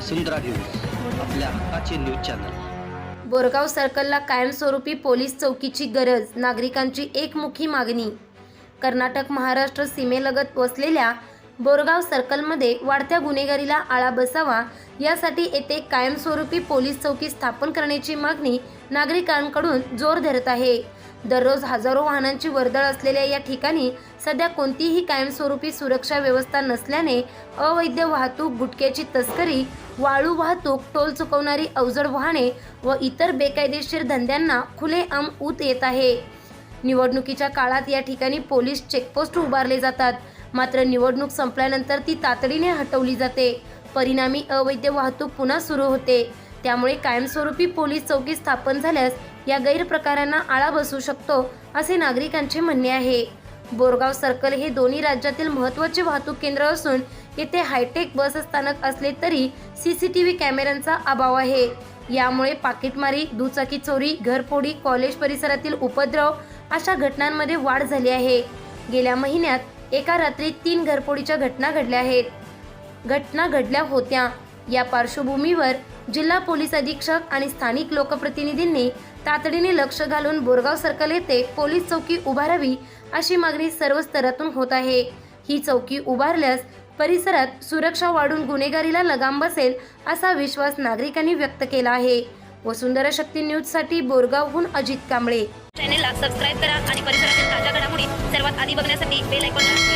वसुंधरा news आपल्या हक्काचे news channel. Borgaon सर्कलला कायमस्वरूपी पोलीस चौकीची गरज नागरिकांची एकमुखी मागणी. कर्नाटक महाराष्ट्र सीमेलगत वसलेल्या बोरगाव सर्कलमध्ये वाढत्या गुन्हेगारीला आळा बसावा यासाठी येथे कायमस्वरूपी पोलीस चौकी स्थापन करण्याची मागणी नागरिकांकडून जोर धरत आहे. दररोज हजारो वाहनांची वर्दळ असलेल्या या ठिकाणी सध्या कोणतीही कायमस्वरूपी सुरक्षा व्यवस्था नसल्याने अवैध वाहतूक गुटख्याची तस्करी वाळू वाहतूक टोल चुकवणारी अवजड वाहने व इतर बेकायदेशीर धंद्यांना खुलेआम ऊत येत आहे. निवडणुकीच्या काळात या ठिकाणी पोलीस चेकपोस्ट उभारले जातात. मात्र निवडणूक संपल्यानंतर ती तातडीने हटवली जाते. परिणामी अवैध वाहतूक पुन्हा सुरू होते. त्यामुळे कायमस्वरूपी पोलीस चौकी स्थापन झाल्यास या गैरप्रकारांना आळा बसू शकतो असे नागरिकांचे म्हणणे आहे. बोरगाव सर्कल हे दोन्ही राज्यातील महत्त्वाचे वाहतूक केंद्र असून येथे हायटेक बस स्थानक असले तरी सी सी टी व्ही कॅमेऱ्यांचा अभाव आहे. यामुळे पाकिटमारी दुचाकी चोरी घरफोडी कॉलेज परिसरातील उपद्रव अशा घटनांमध्ये वाढ झाली आहे. गेल्या महिन्यात एका रात्री तीन घरफोडीच्या घटना घडल्या आहेत. घटना घडल्या होत्या. या पार्श्वभूमीवर जिल्हा पोलीस अधीक्षक आणि स्थानिक लोकप्रतिनिधींनी तातडीने लक्ष घालून बोरगाव सर्कल येथे पोलीस चौकी उभारावी अशी मागणी सर्व स्तरातून होत आहे. ही चौकी उभारल्यास परिसरात सुरक्षा वाढून गुन्हेगारीला लगाम बसेल असा विश्वास नागरिकांनी व्यक्त केला आहे. वसुंधरा शक्ती न्यूजसाठी बोरगावहून अजित कांबळे. चॅनेलला सबस्क्राईब करा आणि परिसरातील ताज्या घडामोडी सर्वात आधी बघण्यासाठी बेल आयकॉनला